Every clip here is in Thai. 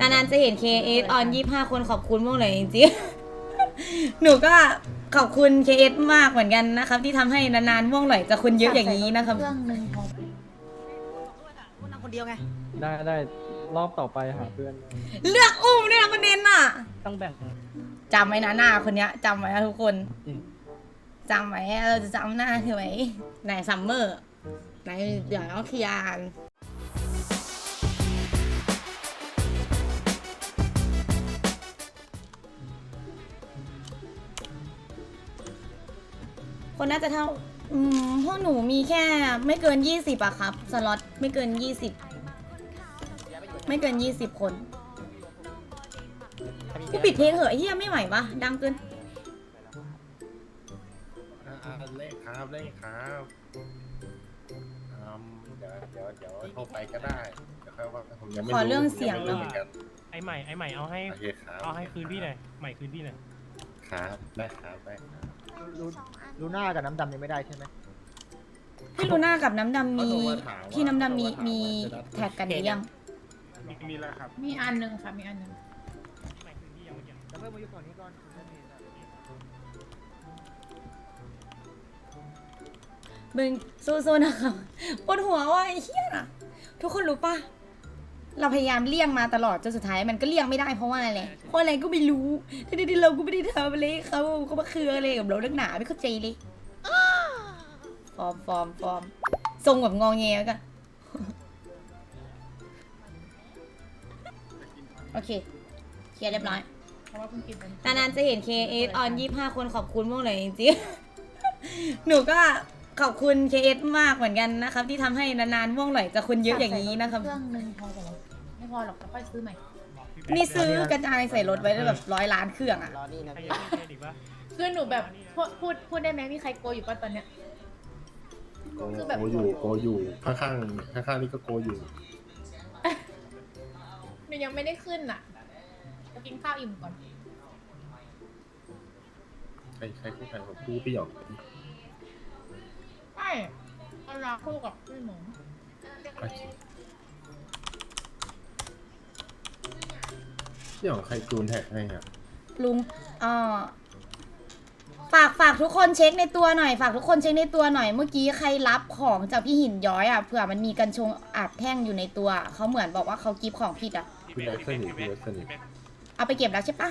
นานๆจะเห็น KS ออน25 คนขอบคุณมากเลยจริงๆ หนูก็ขอบคุณ KS มากเหมือนกันนะครับ ที่ทำให้นานๆม่วงหน่อยจะคนเยอะอย่างนี้นะครับ เครื่องหนึ่งพอคุณนั่งคนเดียวไง ได้ได้รอบต่อไปหาเพื่อน เลือกอุ้มเนี่ยนะประเด็นอะต้องแบ่ง จำไว้นะหน้าคนเนี้ยจำไว้นะทุกคนอืม จำไว้เราจะจำหน้าเธอไว้ไหนซัมเมอร์ไหนเดี๋ยวน้องเคลียร์ คนน่าจะเท่าอืมพวกหนูมีแค่ไม่เกินยี่สิบอะครับ สล็อตไม่เกินยี่สิบไม่เกินยี่สิบคนกูปิดเพลงเหอะไอ้เฮียไม่ไหวปะดังเกินอ่าๆเลขครับเลขครับอืมเดี๋ยวเดี๋ยวเดี๋ยวโทรไปก็ได้เดี๋ยวค่อยว่าผมยังไม่ขอเรื่องเสียงไม่รู้เหมือนกันไอ้ใหม่ไอ้ใหม่เอาให้โอเคครับเอาให้คืนพี่หน่อยใหม่คืนพี่หน่อยครับได้ครับได้ครับ ลูลูน่ากับน้ำดำยังไม่ได้ใช่ไหมพี่ลูน่ากับน้ำดำมีเขาโทรมาถาว่าพี่น้ำดำมีเขาโทรมาถามีว่าจะรับแท็กกันหรือยังมีมีแล้วครับ มีอันหนึ่งค่ะ มีอันหนึ่งใหม่คืนพี่ยังไม่ยังจะเพิ่มมาอยู่ก่อนนี้ก่อนคุณเมย์นะมึงสู้ๆนะครับปวดหัวว่ะไอ้เหี้ยน่ะทุกคนรู้ปะ เราพยายามเลี่ยงมาตลอดจนสุดท้ายมันก็เลี่ยงไม่ได้เพราะว่าอะไรเพราะอะไรก็ไม่รู้ที่ที่เราก็ไม่ได้ทำอะไรให้เขาเขามาคืออะไรกับเราเรื่องหนาไม่เข้าใจเลยฟอร์มฟอร์มฟอร์มทรงแบบงองแงกันโอเคเคลียร์เรียบร้อยเพราะว่าเพิ่งกินไปนานๆจะเห็น KS ออน25 คนขอบคุณมากเลยจริงๆหนูก็ขอบคุณ KS มากเหมือนกันนะครับ ที่ทำให้นานๆม่วงหน่อยจะคนเยอะอย่างนี้นะครับเครื่องหนึ่งพอเปล่า ไม่พอหรอกจะค่อยซื้อใหม่บอกพี่นี่ซื้อกระจายใส่รถไว้ได้แบบร้อยล้านเครื่องอะรอนี่นะใครพี่ยังไม่เครดิตปะคือหนูแบบพูดพูดพูดได้ไหมมีใครโกลัวอยู่ป่ะตอนเนี้ยโกคือแบบ โกอยู่โกอยู่ข้างๆข้างๆนี่ก็โกอยู่ หนูยังไม่ได้ขึ้นอะจะกินข้าวอิ่มก่อน ใครใครคู่ใครผมคู่พี่หยองใช่เอาลาคู่กับพี่หมูโอเคพี่หยองใครจูนแท็กให้ครับลุงเอ่อฝากฝากทุกคนเช็คในตัวหน่อย ฝากทุกคนเช็คในตัวหน่อย เมื่อกี้ใครรับของจากพี่หินย้อยอะเผื่อมันมีกัญชงอัดแท่งอยู่ในตัว เขาเหมือนบอกว่าเขากิฟของผิดอะพี่เล็กสนิทพี่เล็กสนิทเอาไปเก็บแล้วใช่ปะ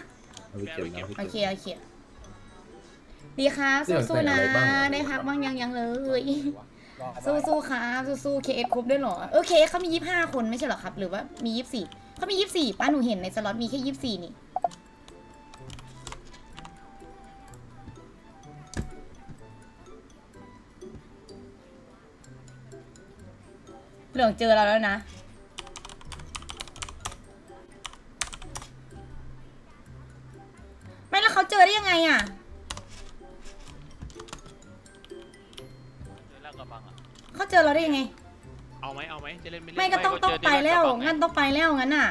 เอาไปเก็บแล้วโอพี่เคเก็บ โอเค ดีค่ะเรื่องสู้ๆนะแต่งอะไรบ้างได้พักบ้างยังยังเลย สู้ๆครับสู้ๆเคเอฟครบด้วยเหรอ เออเคเขามียี่ห้าคนไม่ใช่เหรอครับ หรือว่ามียี่สี่ เขามียี่สี่ป้าหนูเห็นในสล็อตมีแค่ยี่สี่นี่ เหลืองเจอเราแล้วนะ แล้วที่าดกระบังงั้นต้องไปแล้วงั้นอะ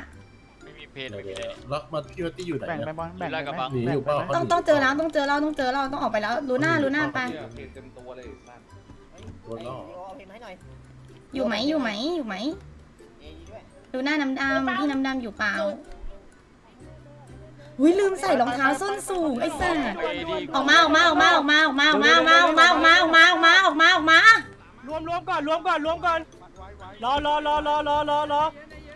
ไม่มีเพจเดี๋ยวไม่มีเดี๋เลยวยแล้วมาพี่วัตตี้อยู่ไหนแบ่งเนี่ยไปบอลแบ่งลาดกระบังหนีอยู่เปล่า ต้องต้องเจอแล้วต้องเจอเราต้องเจอเราต้องออกไปแล้วลูน่าลูน่าไปโดนล่อเอาเพลงมาให้หน่อยอยู่ไหมอยู่ไหมอยู่ไหมเอด้วยลูน่าน้ำดำพี่น้ำดำอยู่เปล่าหุยลืมใส่รองเท้าส้นสูงไอ้สัสเฮ้ยดีออกมาออกมาออกมาออกมาออกมาออกมาออกมาออกมาออกมาออกมาออกมาออกมาออกมารวมรวมก่อนรวมก่อนรวมก่อน รอรอรอรอรอรอรอ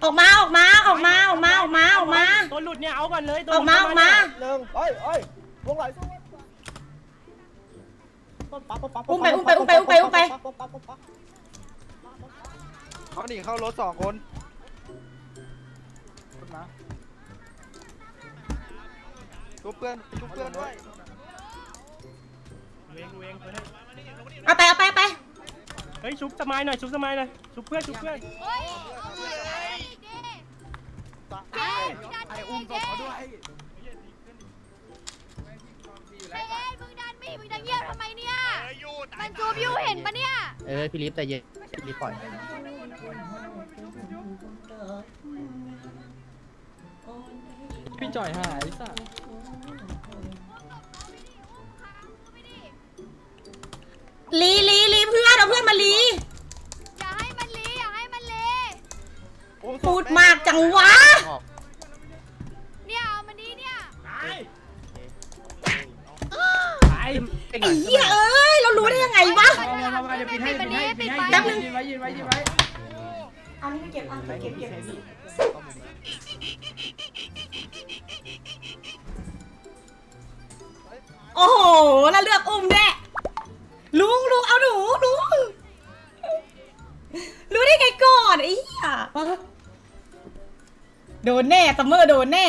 ออกมาออกมาออกมาออกมาออกมาออกมา ตัวหลุดเนี่ยเอาก่อนเลยตัวออกมาออกมา หนึ่งเอ้ยเอ้ยพวงไหลสู้อุ้มไปอุ้มไปอุ้มไปอุ้มไปอุ้มไป เขาหนีเข้ารถสองคนมาชุบเพื่อนชุบเพื่อนด้วยเวงเวงเอาไปเอาไปเอาไปเฮ้ยชุบสมายหน่อยชุบสมายหน่อยชุบเพื่อนชุบเพื่อนไอ้อุ้มศพเขาด้วยเฮ้ยมึงดันไม่มึงจะเงียบทำไมเนี่ยมันจูบยูเห็นปะเนี่ยเอ้ยพี่ลิฟแต่เย็นพี่ลิฟปล่อยพี่จ่อยหายสัส ลีลีลีเพื่อนเอาเพื่อนมาลีอย่าให้มันเละอย่าให้มันเละพูดมากจังวะ เนี่ยเอามันดีเนี่ยไอ้ไอ้เหี้ยเอ้ยเรารู้ได้ยังไงวะตั้งมืออันไม่ไเก็บอันไปเก็บเก็บโอ้โห แล้วเลือกอุ้มแน ลุงลุงเอาหนูลุงรู้ได้ไงก่อนไอ้เหี้ยโดนแน่ซัมเมอร์โดนแน่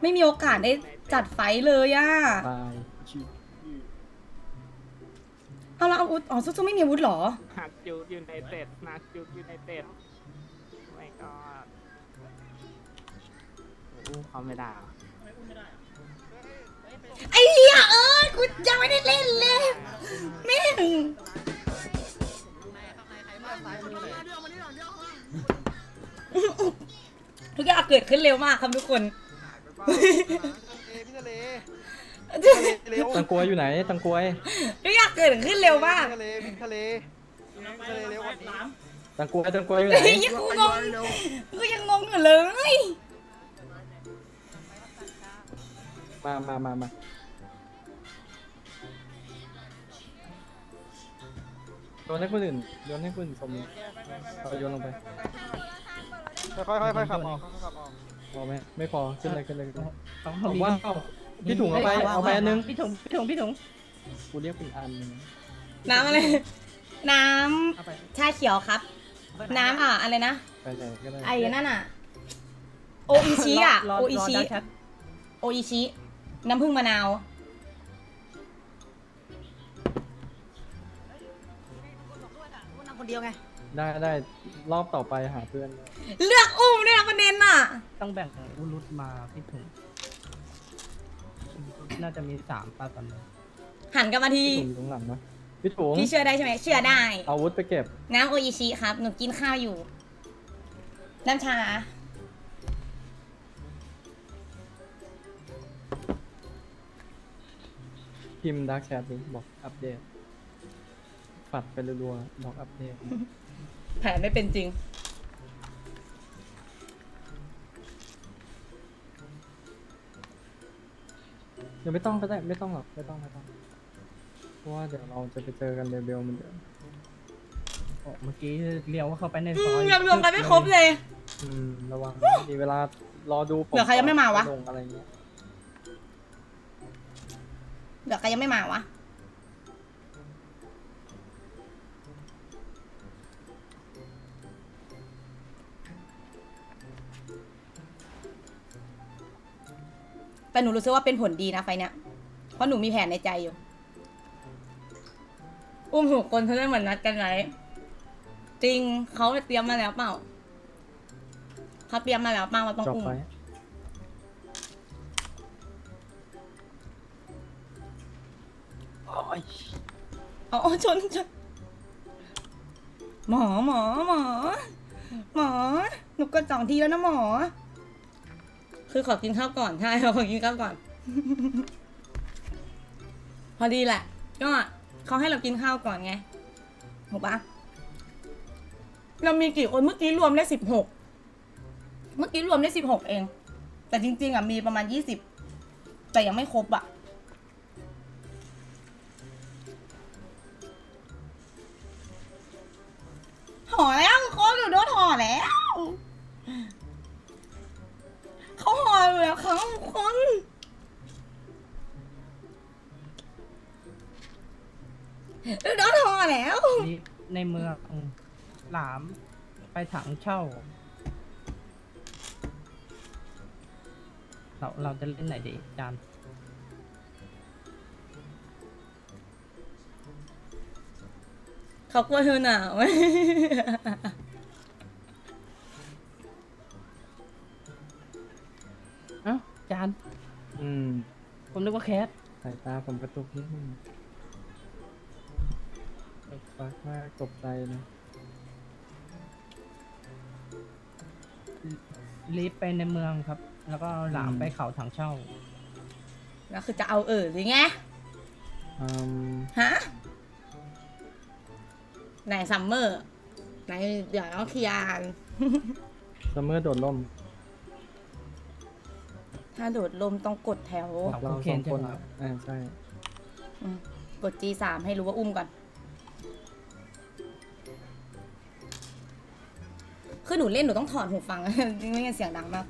ไม่มีโอกาสได้จัดไฟเลยอะตายเอาละเอาวุธอ๋อซุซุไม่มีอาวุธเหรอหักจูยูไนเต็ดนักจูยูไนเต็ดไม่ก็ อู้เขาไม่ได้ไอ้เหี้ยเอ้ยกูยังไม่ได้เล่นเลยแม่งทุกอย่างเกิดขึ้นเร็วมากครับทุกคน พี่ทะเลพี่ทะเลเร็วตังกวยอยู่ไหนตังกวยทุกอย่างเกิดขึ้นเร็วมากพี่ทะเลพี่ทะเลพี่ทะเลเร็วกว่านี้ตังกวยตังกวยอยู่ไหนไอ้ยังกูงงกูยังงงอยู่เลย มามามามาโยนให้คนอื่นโยนให้คนอื่นสมเอาโยนลงไปค่อยๆค่อยๆขับออกค่อยๆขับออกพอไหมไม่พอขึ้นเลยขึ้นเลยขึ้นเลยต้องผมว่าเอาพี่ถุงเอาไปเอาไปอันนึงพี่ถุงพี่ถุงพี่ถุงกูเรียกเป็นอันนึงน้ำอะไร น้เอาไปำชาเขียวครับ น้ำอะอะไรนะ ไปไหนก็ได้ไอ้นั่นอะ โออิชิอะรโออิชิรดักแชทโออิชิ น้ำผึ้งมะนาวคนเดียวไง ได้ได้รอบต่อไปหาเพื่อน เลือกอุ้มเนี่ยนะประเด็นอะ ต้องแบ่งอุรุตมาพี่ถุงน่าจะมีสามป้าตอนนี้หันกลับมาทีพี่ถุงอยู่ตรงหลังนะพี่ถุงพี่เชื่อได้ใช่ไหมเชื่อได้เอาอาวุธไปเก็บ น้ำโออิชิครับ หนูกินข้าวอยู่ น้ำชา พิมพ์ดักแชทนี้บอกอัปเดต ปัดไปรัวๆบอกอัปเดต แผนไม่เป็นจริง เดี๋ยวไม่ต้องก็ได้ไม่ต้องหรอกไม่ต้องไม่ต้อง เพราะว่าเดี๋ยวเราจะไปเจอกันเร็วๆเหมันเดิมโอ้เมื่อกี้เลี้ยวเข้าไปในอืซอมยยังรวมกันไม่ครบเลย อืมระวังมีเวลารอดูผมเหลือใครยังไม่มาวะ ลงอะไรเงี้ย เดี๋ยวใครยังไม่มาวะแต่หนูรู้สึกว่าเป็นผลดีนะไฟเนี้ย เพราะหนูมีแผนในใจอยู่ อุ้มถูกคนเขาได้เหมือนนัดกันไว้จริงเขาเตรียมมาแล้วเปล่าเขาเตรียมมาแล้วเปล่าว่าต้องจบอุ้ม อยอ๋อชนชนหมอหมอหมอ หมอ หนูกดสองทีแล้วนะหมอ คือขอกินข้าวก่อนใช่ขอกินข้าวก่อน พอดีแหละ ก็เขาให้เรากินข้าวก่อนไงถูกปะเรามีกี่คนเมื่อกี้รวมได้สิบหกเมื่อกี้รวมได้สิบหกเอง แต่จริง ๆอะมีประมาณยี่สิบแต่ยังไม่ครบอะ ห่อแล้วโค้กอยู่โดนห่อแล้วเขาห่ออยู่แล้วเขาคนโดนห่อแล้วนี่ในเมืองหลามไปถังเช่า เราเราจะเล่นไหนดีจาน เขากลัวเธอหนาวเอ้าจาน อืมผมนึกว่าแคทสายตาผมกระตุกนิดนึงฟักมากตกใจนะลีฟไปในเมืองครับ แล้วก็หลามไปเขาถังเช่า แล้วคือจะเอาเออหรือไงอืมฮะ ไหนซัมเมอร์ไหนเดี๋ยวต้องเคลียร์กันซัมเมอร์โดดล่มถ้าโดดลมต้องกดแถวครับเราโอเคสองคนใช่ไหมครับอ่าใช่ อืมกด G3 ให้รู้ว่าอุ้มก่อน คือหนูเล่นหนูต้องถอดหูฟัง ไม่งั้นเสียงดังมาก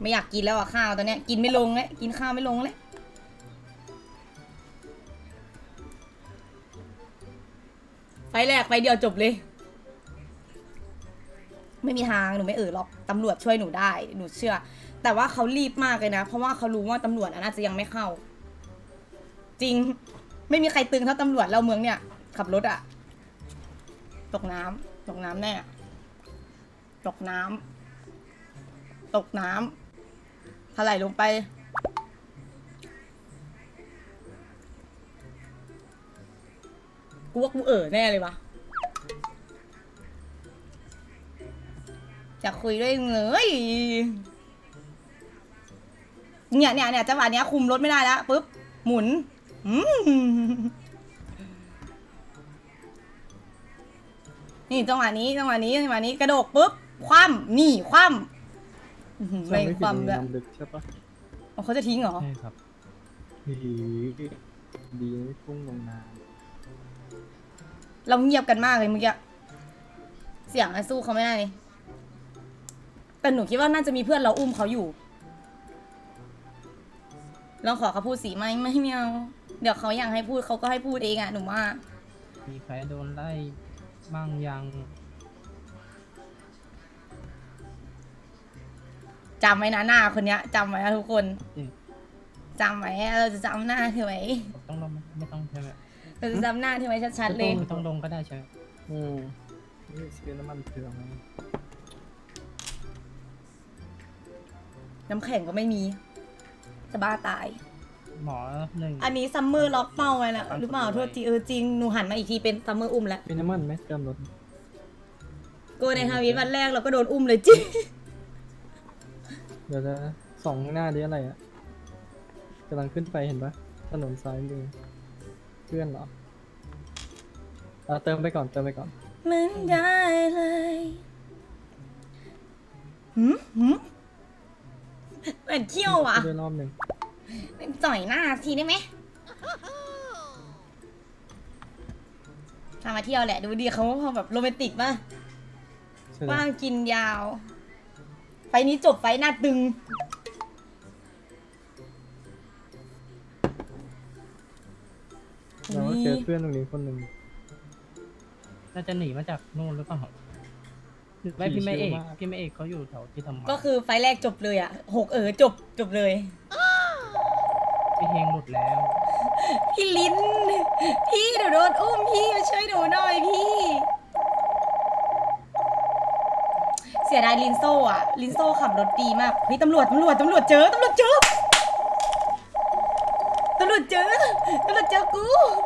ไม่อยากกินแล้วอะข้าวตอนเนี้ย กินไม่ลงแล้วกินข้าวไม่ลงแล้ว แรกไฟเดียวจบเลย ไม่มีทางหนูไม่เออหรอกตำรวจช่วยหนูได้ หนูเชื่อ แต่ว่าเขารีบมากเลยนะ เพราะว่าเขารู้ว่าตำรวจน่าจะยังไม่เข้า จริง ไม่มีใครตึงเท่าตำรวจเราเมืองเนี่ย ขับรถอะตกน้ำตกน้ำแน่ตกน้ำตกน้ำถลายลงไป กูว่ากูเออแน่เลยวะจะคุยด้วยเลย เนี่ยเนี่ยเนี่ยจังหวะเนี้ยคุมรถไม่ได้แล้วปุ๊บ หมุนอืมนี่จังหวะนี้จังหวะนี้จังหวะนี้กระโดดปุ๊บ คว่ำนี่คว่ำอื้อหือใช่ไม่ไม่คผิดว่ำเลยน้ำลึกใช่ปะอ๋อเขาจะทิ้งเหรอ ใช่ครับดีดีไม่พุ่งลงน้ เราเงียบกันมากเลยเมื่อกี้ เสียงอะสู้เขาไม่ได้เลยแต่หนูคิดว่าน่าจะมีเพื่อนเราอุ้มเขาอยู่ เราขอเขาพูดสีไหมไม่ไม่เอาเดี๋ยวเขาอยากให้พูดเขาก็ให้พูดเองอะหนูว่า มีใครโดนไล่บ้างยังจำไว้นะหน้าคนเนี้ยจำไว้นะทุกคนจำไว้เราจะจำหน้าเธอไว้ ต้องลงไหมไม่ต้องใช่ไหม เราจะจำหน้าเธอไว้ชัดๆเลยไม่ต้องลงก็ได้ใช่ไหมำอืมนี่ซื้อน้ำมันเถื่อนมาน้ำแข็งก็ไม่มี จะบ้าตาย หมอหนึ่งอันนี้ซัมเมอร์ล็อกเป้าไว้แล้วหรือเปล่าโทษทีเออจริง หนูหันมาอีกทีเป็นซัมเมอร์อุ้มแล้ว มีน้ำมันไหมเติมรถกูในทาวิตวันแรกเราก็โดนอุ้มเลยจริงเดี๋ยวจะสองหน้าดีอะไรอะกำลังขึ้นไปเห็นปะถนนซ้ายมือ เพื่อนเหรออะเติมไปก่อนเติมไปก่อนมันได้เลยหืมหืมเหมือนเที่ยวอะด้วยรอบหนึ่งจ่อยหน้าทีได้ไหมพามาเที่ยวแหละ ดูดีเขาพอแบบโรแมนติกป่ะใช่ไหมว่างกินยาว ไฟนี้จบไฟหน้าตึง อเพื่อนตรงนี้คนหนึ่งน่าจะหนีมาจากนู่นหรือเปล่าหรือไม่พี่ไม่เอกพี่ไม่เอกเขาอยู่แถวที่ทำงานก็คือไฟแรกจบเลยอะหกเออจบจบเลย พี่เฮงหลุดแล้ว พี่ลิ้น พี่เดี๋ยวโดนอุ้มพี่มาช่วยหนูหน่อยพี่ เสียดายลินโซ่อะลินโซ่ขับรถดีมากเฮ้ยตำรวจตำรวจตำรวจเจอตำรวจเจอตำรวจเจอตำรวจเจอกูวาง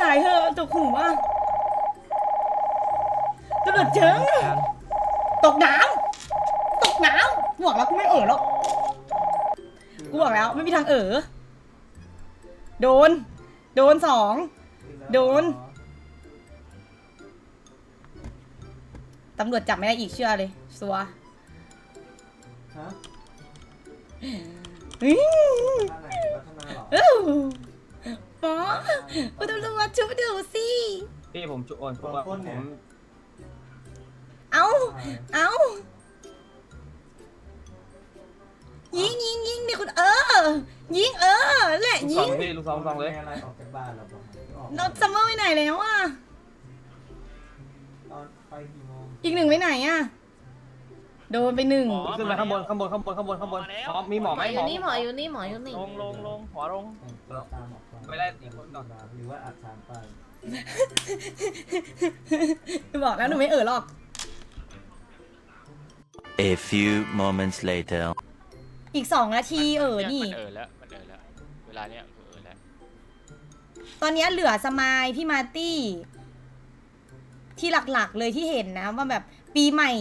สายเถอะจกหูอะตำรวจเจอการตกน้ำตกน้ำบอกแล้วกูไม่เอ่อหรอกกูบอกแล้วไม่มีทางเอ่อโดน โดนสอง โดนตำรวจจับไม่ได้อีกเชื่อเลยสัวฮะ อื้อท่าไหนวัฒนาเออื้อ หมอคุณตำรวจช่วยดูสิ พี่ผมจุโอนผมบางคนเนี่ยเอาเอายิงยิงยิงดิคุณเออ ยิงเออแหละลูกยิซองงพี่ลูกซองลูกซองเลยมีอะไรออกจากบ้านเราบอกออกเราซัมเมอร์ไปไหนแล้วอะ ตอนไปกี่โมงอีกหนึ่งไปไหนอะ โดนไปหนึ่งขึ้นไปข้างบนข้างบนข้างบนข้างบนข้างบนหมอมีหมอไหมอหมอยู่นี่หมออยู่นี่หมออยู่นี่ลงลงลงหมอลงตามออก ไปไล่อีกคนก่อนหรือว่าอัดสามไปบอกแล้วหนูไม่เออหรอก A few moments later. อีกสองนาทีเออนี่ มันเออแล้วมันเออแล้วเวลาเนี้ยคือเออแล้วตอนนี้เหลือสมายพี่มาร์ตี้ ที่หลักๆเลยที่เห็นนะ ว่าแบบปีใหม่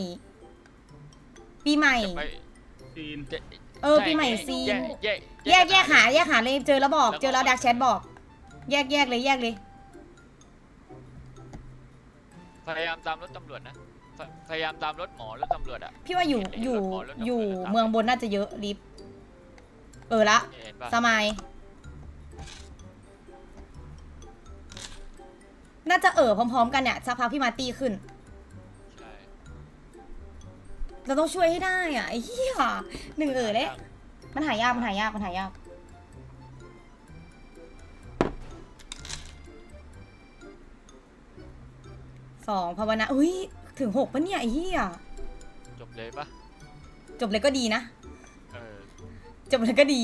ปีใหม่ไป เออปีใหม่ซีนแยกแยกแยกหาแยกหาเลยเจอแล้วบอกเจอแล้วดักแชทบอก แยกแยกเลยแยกเลย พยายามตามรถตำรวจนะพยพยายามตามรถหมอรถตำรวจอะพี่ว่าอยู่เห็นอยู่รถหมอรถตำรวจอยู่ตามเมืองบนน่าจะเยอะลิฟต์เออละเห็นปะสมัย น่าจะเออพร้อมๆกันเนี่ยสักพักพี่มาร์ตี้ขึ้นใช่ เราต้องช่วยให้ได้อะไอ้เหี้ยหนึ่งเออเลยมันหายากมันหายากมันหายากสองภาวนาอุ้ยถึงหกปะเนี่ยไอ้เหี้ยจบเลยปะจบเลยก็ดีนะเออจบเลยก็ดี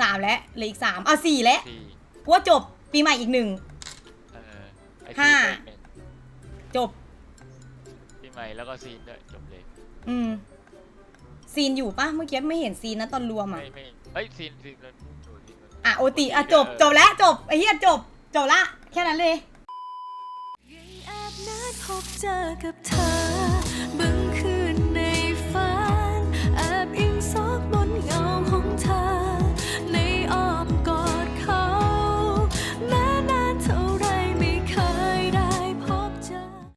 สามแล้วเหลืออีกสามอะสี่แล้วสี่กูว่าจบปีใหม่อีกหนึ่ง เออไอห้าซีนไปอีกหนึ่งจบ ปีใหม่แล้วก็ซีนด้วยจบเลยอืม ซีนอยู่ปะเมื่อกี้ไม่เห็นซีนนะตอนรวมอะ ไม่ไม่เอ้ยซีนซีนมันอยู่ซีนมัน อะโอติอะจบจบแล้วจบไอ้เหี้ยจบ จบละ แค่นั้นเลยแอบนัดพบเจอกับเธอบางคืน